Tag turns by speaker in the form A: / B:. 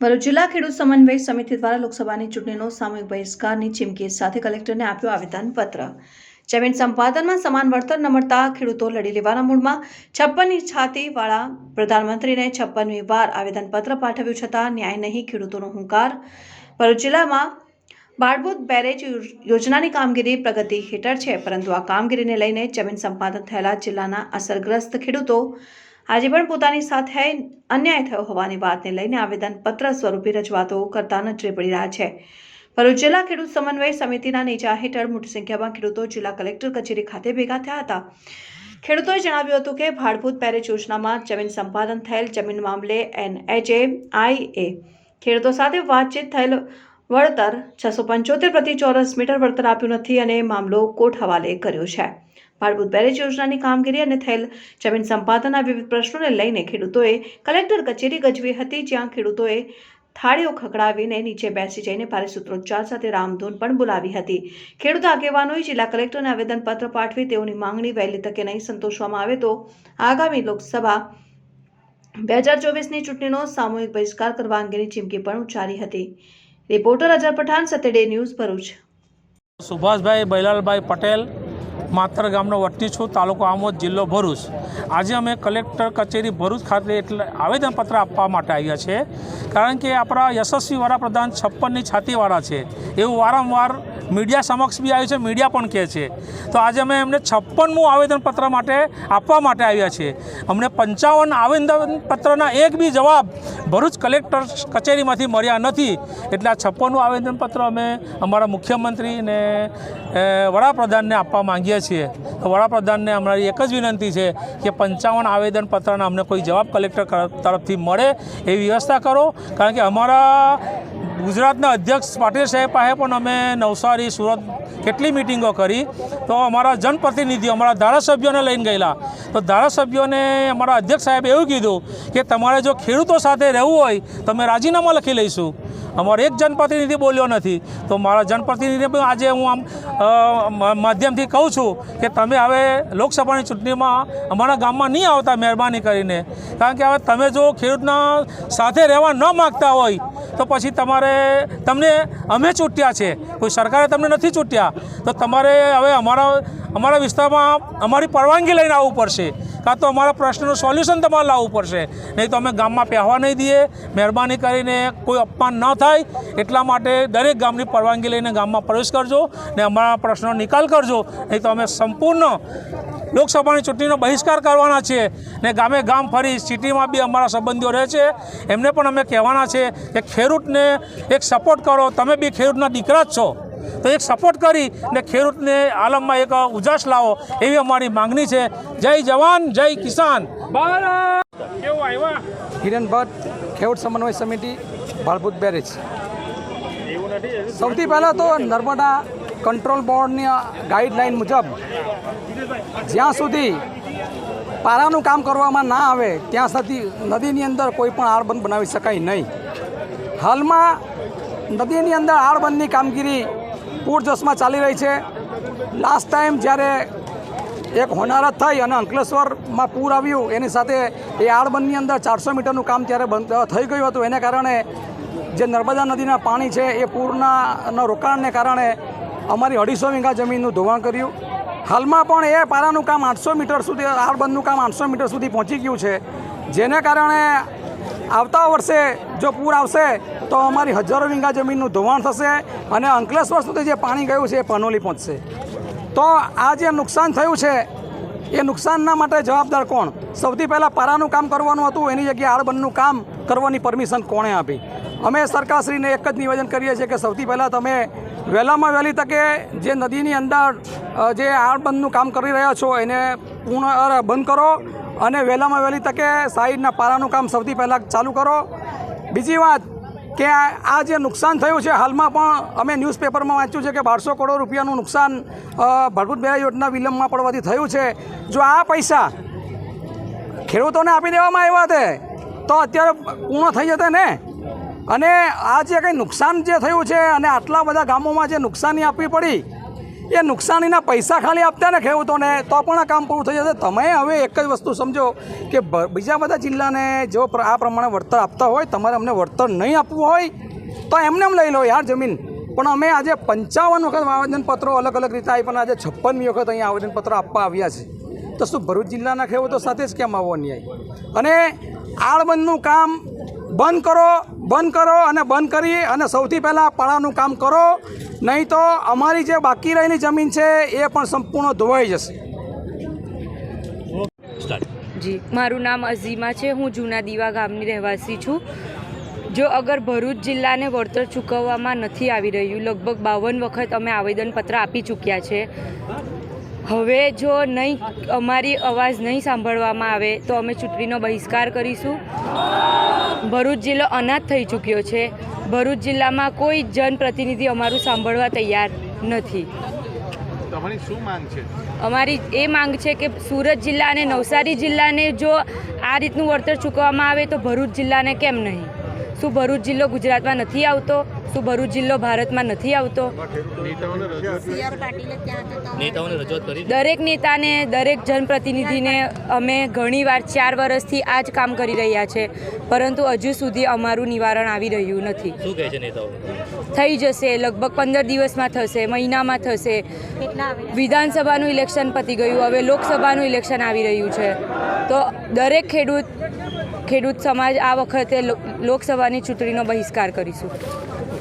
A: ભરૂચ જિલ્લા ખેડૂત સમન્વય સમિતિ દ્વારા લોકસભાની ચૂંટણીનો સામૂહિક બહિષ્કારની ચીમકી સાથે કલેક્ટરને આપ્યો આવેદનપત્ર. જમીન સંપાદનમાં સમાન વળતર ન મળતા ખેડૂતો લડી લેવાના મૂડમાં છપ્પનની છાતીવાળા પ્રધાનમંત્રીને છપ્પનમી વાર આવેદનપત્ર પાઠવ્યું છતાં ન્યાય નહીં, ખેડૂતોનો હુંકાર. ભરૂચ જિલ્લામાં બાળબોધ બેરેજ યોજ- યોજનાની કામગીરી પ્રગતિ હેઠળ છે, પરંતુ આ કામગીરીને લઈને જમીન સંપાદન થયેલા જિલ્લાના અસરગ્રસ્ત ખેડૂતો આજે પણ પોતાની સાથે અન્યાય થયો હોવાની વાતને લઈને આવેદનપત્ર સ્વરૂપે રજૂઆતો કરતા નજરે પડી રહ્યા છે. ભરૂચ જિલ્લા ખેડૂત સમન્વય સમિતિના નેજા હેઠળ મોટી સંખ્યામાં ખેડૂતો જિલ્લા કલેક્ટર કચેરી ખાતે ભેગા થયા હતા. ખેડૂતોએ જણાવ્યું હતું કે ભાડભૂત પેરેજ યોજનામાં જમીન સંપાદન થયેલ જમીન મામલે એનએચએ આઈએ ખેડૂતો સાથે વાતચીત થયેલ વળતર છસો પંચોતેર પ્રતિ ચોરસ મીટર વળતર આપ્યું નથી અને મામલો કોર્ટ હવાલે કર્યો છે. ભાડભૂત બેરેજ યોજનાની કામગીરી અને થયેલ જમીન સંપાદનના વિવિધ પ્રશ્નોને લઈને ખેડૂતોએ કલેક્ટર કચેરી ગજવી હતી, જ્યાં ખેડૂતોએ થાળીઓ ખખડાવીને નીચે બેસી જઈને ભારે સૂત્રોચ્ચાર સાથે રામધૂન પણ બોલાવી હતી. ખેડૂત આગેવાનોએ જિલ્લા કલેક્ટરને આવેદનપત્ર પાઠવી તેઓની માંગણી વહેલી તકે નહીં સંતોષવામાં આવે તો આગામી લોકસભા બે હજાર ચોવીસની ચૂંટણીનો સામૂહિક બહિષ્કાર કરવા અંગેની ચીમકી પણ ઉચ્ચારી હતી. રિપોર્ટર અજર પઠાણ, સતેડે ન્યૂઝ ભરૂચ.
B: સુભાષભાઈ બૈલાલભાઈ પટેલ માતર ગામનો વતની છું, તાલુકો આમોદ, જિલ્લો ભરૂચ. આજે અમે કલેક્ટર કચેરી ભરૂચ ખાતે એટલે આવેદનપત્ર આપવા માટે આવ્યા છે. કારણ કે આપણા યશસ્વી વડાપ્રધાન છપ્પનની છાતીવાળા છે. એવું વારંવાર મીડિયા સમક્ષ બી આવ્યું છે, મીડિયા પણ કહે છે. તો આજે અમે એમને છપ્પનમું આવેદનપત્ર માટે આપવા માટે આવ્યા છે અમને પંચાવન આવેદનપત્રના એક બી જવાબ ભરૂચ કલેક્ટર કચેરીમાંથી મળ્યા નથી. એટલે આ છપ્પનનું આવેદનપત્ર અમે અમારા મુખ્યમંત્રી ને વડાપ્રધાનને આપવા માંગીએ છીએ. તો વડાપ્રધાનને અમારી એક જ વિનંતી છે કે પંચાવન આવેદનપત્રના અમને કોઈ જવાબ કલેક્ટર તરફથી મળે એવી વ્યવસ્થા કરો. કારણ કે અમારા ગુજરાતના અધ્યક્ષ પાટીલ સાહેબ પાસે પણ અમે નવસારી, સુરત કેટલી મિટિંગો કરી. તો અમારા જનપ્રતિનિધિઓ, અમારા ધારાસભ્યોને લઈને ગયેલા. તો ધારાસભ્યોને અમારા અધ્યક્ષ સાહેબે એવું કીધું કે તમારે જો ખેડૂતો સાથે રહેવું હોય, તો અમે રાજીનામા લખી લઈશું. અમારો એક જનપ્રતિનિધિ બોલ્યો નથી. તો મારા જનપ્રતિનિધિ પણ આજે હું આમ માધ્યમથી કહું છું કે તમે હવે લોકસભાની ચૂંટણીમાં અમારા ગામમાં નહીં આવતા મહેરબાની કરીને. કારણ કે હવે તમે જો ખેડૂતના સાથે રહેવા ન માગતા હોય, તો પછી તમારે તમને, અમે ચૂંટ્યા છે. કોઈ સરકારે તમને નથી ચૂંટ્યા. તો તમારે હવે અમારા અમારા વિસ્તારમાં અમારી પરવાનગી લઈને આવવું પડશે. કાં તો અમારા પ્રશ્નનું સોલ્યુશન તમારે લાવવું પડશે. નહીં તો અમે ગામમાં પહેવા નહીં દઈએ. મહેરબાની કરીને કોઈ અપમાન ન થાય. એટલા માટે દરેક ગામની પરવાનગી લઈને ગામમાં પ્રવેશ કરજો ને અમારા પ્રશ્નનો નિકાલ કરજો. નહીં તો અમે સંપૂર્ણ લોકસભાની ચૂંટણીનો બહિષ્કાર કરવાના છીએ ને ગામે ગામ ફરી સિટીમાં બી અમારા સંબંધીઓ રહે છે. એમને પણ અમે કહેવાના છે કે ખેડૂતને એક સપોર્ટ કરો તમે બી ખેડૂતના દીકરા જ છો. તો એક સપોર્ટ કરી ને ખેડૂતને આલમમાં એક ઉજાસ લાવો એવી અમારી માંગણી છે. જય જવાન જય કિસાન.
C: કિરણ ભટ્ટ ખેડૂત સમન્વય સમિતિ ભાળભૂત બેરેજ. સૌથી પહેલાં તો નર્મદા કંટ્રોલ બોર્ડની ગાઈડલાઈન મુજબ જ્યાં સુધી પારાનું કામ કરવામાં ના આવે ત્યાં સુધી નદીની અંદર કોઈ પણ આળબંધ બનાવી શકાય નહીં. હાલમાં નદીની અંદર આળબંધની કામગીરી પૂરજોશમાં ચાલી રહી છે. લાસ્ટ ટાઈમ જ્યારે એક હોનારત થઈ અને અંકલેશ્વરમાં પૂર આવ્યું, એની સાથે એ આળબંધની અંદર ચારસો મીટરનું કામ ત્યારે બંધ થઈ ગયું હતું. એને કારણે જે નર્મદા નદીના પાણી છે, એ પૂરના રોકાણને કારણે અમારી અઢીસો વીઘા જમીનનું ધોવાણ કર્યું. હાલમાં પણ એ પારાનું કામ આઠસો મીટર સુધી આળબંધનું કામ આઠસો મીટર સુધી પહોંચી ગયું છે. જેને કારણે આવતા વર્ષે જો પૂર આવશે, તો અમારી હજારો વીંગા જમીનનું ધોવાણ થશે અને અંકલેશ્વર સુધી જે પાણી ગયું છે એ પનોલી પહોંચશે. તો આ જે નુકસાન થયું છે, એ નુકસાનના માટે જવાબદાર કોણ? સૌથી પહેલાં પારાનું કામ કરવાનું હતું, એની જગ્યાએ આળબંધનું કામ કરવાની પરમિશન કોણે આપી? અમે સરકારશ્રીને એક જ નિવેદન કરીએ છીએ કે સૌથી પહેલાં તમે વહેલામાં વહેલી તકે જે નદીની અંદર જે આળબંધનું કામ કરી રહ્યા છો, એને પૂર્ણ બંધ કરો. અને વહેલામાં વહેલી તકે સાઈડના પારાનું કામ સૌથી પહેલાં ચાલુ કરો. બીજી વાત કે આ જે નુકસાન થયું છે, હાલમાં પણ અમે ન્યૂઝપેપરમાં વાંચ્યું છે કે બારસો કરોડ રૂપિયાનું નુકસાન ભરભૂત બેરા યોજના વિલંબમાં પડવાથી થયું છે. જો આ પૈસા ખેડૂતોને આપી દેવામાં આવ્યા હતા તો અત્યારે પૂર્ણ થઈ જતા ને? અને આ જે કંઈ નુકસાન જે થયું છે અને આટલા બધા ગામોમાં જે નુકસાની આપવી પડી એ નુકસાનીના પૈસા ખાલી આપતા ને ખેડૂતોને, તો પણ આ કામ પૂરું થઈ જશે. તમે હવે એક જ વસ્તુ સમજો કે બીજા બધા જિલ્લાને જો આ પ્રમાણે વળતર આપતા હોય, તમારે અમને વળતર નહીં આપવું હોય, તો એમને એમ લઈ લો યાર જમીન. પણ અમે આજે પંચાવન વખત આવેદનપત્રો અલગ અલગ રીતે આવી પણ આજે છપ્પનમી વખત અહીંયા આવેદનપત્રો આપવા આવ્યા છે. તો શું ભરૂચ જિલ્લાના ખેડૂતો સાથે જ કેમ આવો અન્યાય? અને આળબંધનું કામ બંધ કરો બંધ કરો અને બંધ કરી અને સૌથી પહેલાં પાળાનું કામ કરો. નહીં તો અમારી જે બાકી રહેલી જમીન છે એ પણ સંપૂર્ણ ધોવાઈ જશે.
D: જી મારું નામ અઝીમા છે. હું જૂના દીવા ગામની રહેવાસી છું. જો અગર ભરૂચ જિલ્લાને વળતર ચૂકવવામાં નથી આવી રહ્યું લગભગ બાવન વખત અમે આવેદનપત્ર આપી ચૂક્યા છે. હવે જો નહીં અમારી અવાજ નહીં સાંભળવામાં આવે તો અમે ચૂંટણીનો બહિષ્કાર કરીશું. ભરૂચ જિલ્લો અનાથ થઈ ચૂક્યો છે. ભરૂચ જિલ્લામાં કોઈ જનપ્રતિનિધિ અમારું સાંભળવા તૈયાર નથી.
E: તમારી શું માંગ છે?
D: અમારી એ માંગ છે કે સુરત જિલ્લા અને નવસારી જિલ્લાને જો આ રીતનું વળતર ચૂકવવામાં આવે તો ભરૂચ જિલ્લાને કેમ નહીં? શું ભરૂચ જિલ્લો ગુજરાતમાં નથી આવતો? શું ભરૂચ જિલ્લો ભારતમાં નથી આવતો? દરેક નેતાને દરેક જનપ્રતિનિધિને અમે ઘણીવાર ચાર વર્ષથી આ જ કામ કરી રહ્યા છે. પરંતુ હજુ સુધી અમારું નિવારણ આવી રહ્યું નથી.
F: શું કહે છે નેતાઓ?
D: થઈ જશે લગભગ પંદર દિવસમાં થશે મહિનામાં થશે. વિધાનસભાનું ઇલેક્શન પતી ગયું હવે લોકસભાનું ઇલેક્શન આવી રહ્યું છે. તો દરેક ખેડૂત ખેડૂત સમાજ આ વખતે લોકસભાની ચૂંટણીનો બહિષ્કાર કરીશું.